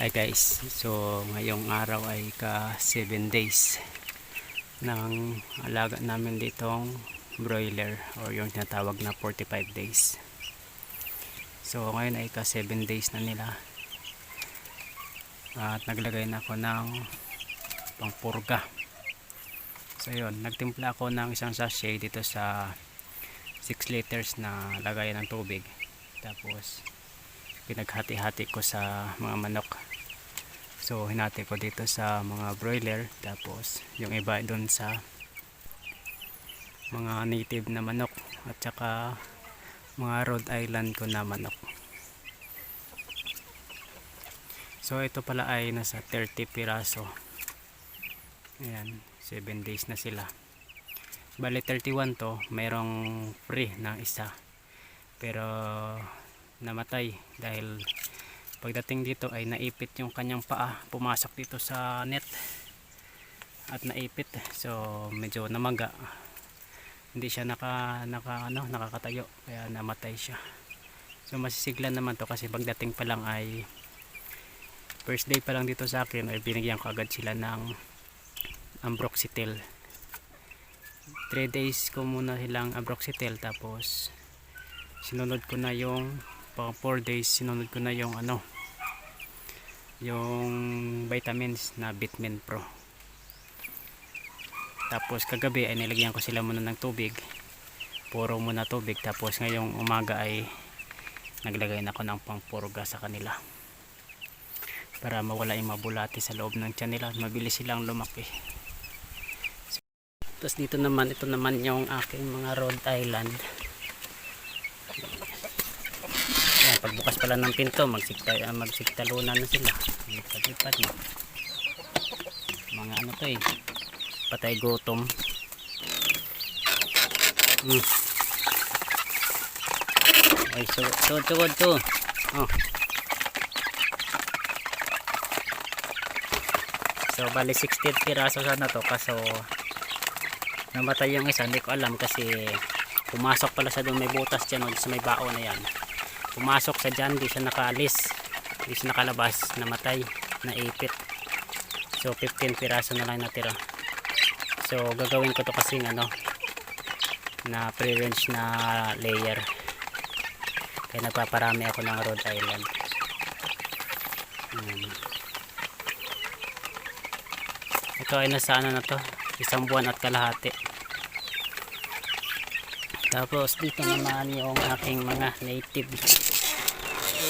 Hi guys, so ngayong araw ay ka 7 days ng alaga namin ditong broiler or yung tinatawag na 45 days. So ngayon ay ka 7 days na nila. At naglagay na ako ng pangpurga. So yun, nagtimpla ako ng isang sachet dito sa 6 liters na lagayan ng tubig. Tapos pinaghati-hati ko sa mga manok. So hinati ko dito sa mga broiler tapos yung iba doon sa mga native na manok at saka mga Rhode Island ko na manok. So ito pala ay nasa 30 piraso. Ayan, 7 days na sila. Bali 31 to, mayroong free na isa. Pero namatay dahil pagdating dito ay naipit yung kanyang paa pumasok dito sa net at naipit. So medyo namaga. Hindi siya naka, naka ano, nakakatayo kaya namatay siya. So masisiglan naman to kasi pagdating pa lang ay first day pa lang dito sa akin ay binigyan ko agad sila ng ambroxetil 3 days ko muna silang ambroxetil tapos sinunod ko na yung pang 4 days sinunod ko na yung ano yung vitamins na Bitmin Pro. Tapos kagabi ay nilagyan ko sila muna ng tubig. Puro muna tubig. Tapos ngayong umaga ay naglagay na ako ng pangpurga sa kanila. Para mawala yung mabulati sa loob ng tiyan nila. At mabilis silang lumaki. Tapos dito naman ito naman yung aking mga Rhode Island Ayan, pagbukas pala ng pinto, magsikta, uh, magsiktalunan na sila. Lipat-lipat. Mga ano to eh. Patay gutom. Hmm. Ay, so, to, to, to. Oh. So, bali 60 piraso sana to. Kaso, namatay yung isa. Hindi ko alam kasi pumasok pala sa doon may butas dyan o sa may bao na yan pumasok sa dyan di siya nakaalis. Di siya nakalabas namatay naipit. So 15 piraso na lang natira. So gagawin ko to kasing ano na pre-range na layer. Kaya nagpaparami ako ng Rhode Island. Hmm. ito ay nasa ano na to isang buwan at kalahati tapos dito naman yung aking mga native.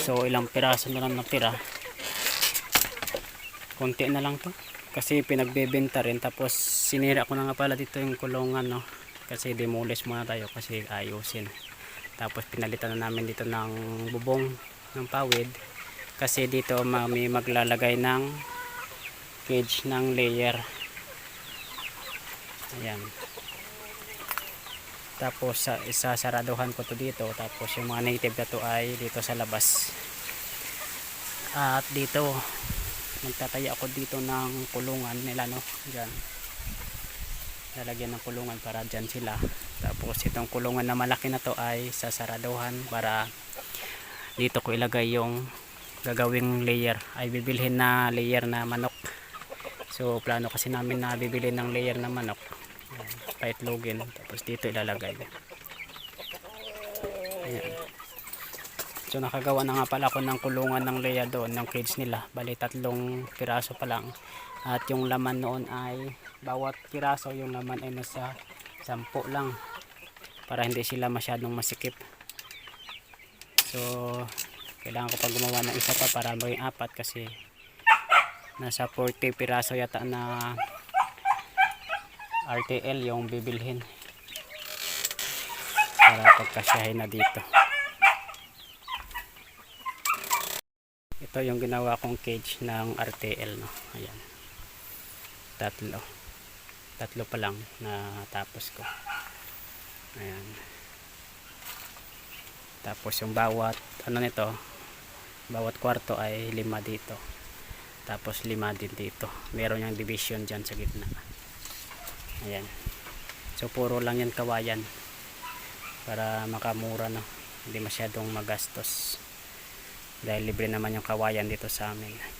So ilang piraso na lang natira. Konti na lang to. Kasi pinagbebenta rin. Tapos sinira ko na nga pala dito yung kulungan no. Kasi demolish muna tayo kasi ayusin. Tapos pinalitan na namin dito ng bubong ng pawid. Kasi dito may maglalagay ng cage ng layer. Ayan tapos sa isasaraduhan ko to dito. Tapos yung mga native na to ay dito sa labas. At dito magtataya ako dito ng kulungan nila no? Dyan lalagyan ng kulungan para dyan sila. Tapos itong kulungan na malaki na to ay sasaraduhan para dito ko ilagay yung gagawing layer. Ay bibilhin na layer na manok. So plano kasi namin na bibili ng layer na manok paitlogin tapos dito ilalagay. Ayan. So nakagawa na nga pala ako ng kulungan ng leya doon ng cage nila. Bali tatlong piraso pa lang. At yung laman noon ay bawat piraso yung laman ay nasa sampu lang. Para hindi sila masyadong masikip. So kailangan ko pa gumawa ng isa pa para maging apat kasi nasa 40 piraso yata na RTL yung bibilhin. Para pagkasyahin na dito. Ito yung ginawa kong cage ng RTL no? Ayan. Tatlo. Tatlo pa lang na tapos ko. Ayan. Tapos yung bawat ano nito? Bawat kwarto ay lima dito. Tapos lima din dito. Meron yung division dyan sa gitna ayan. So puro lang yan kawayan para makamura no? Hindi masyadong magastos. Dahil libre naman yung kawayan dito sa amin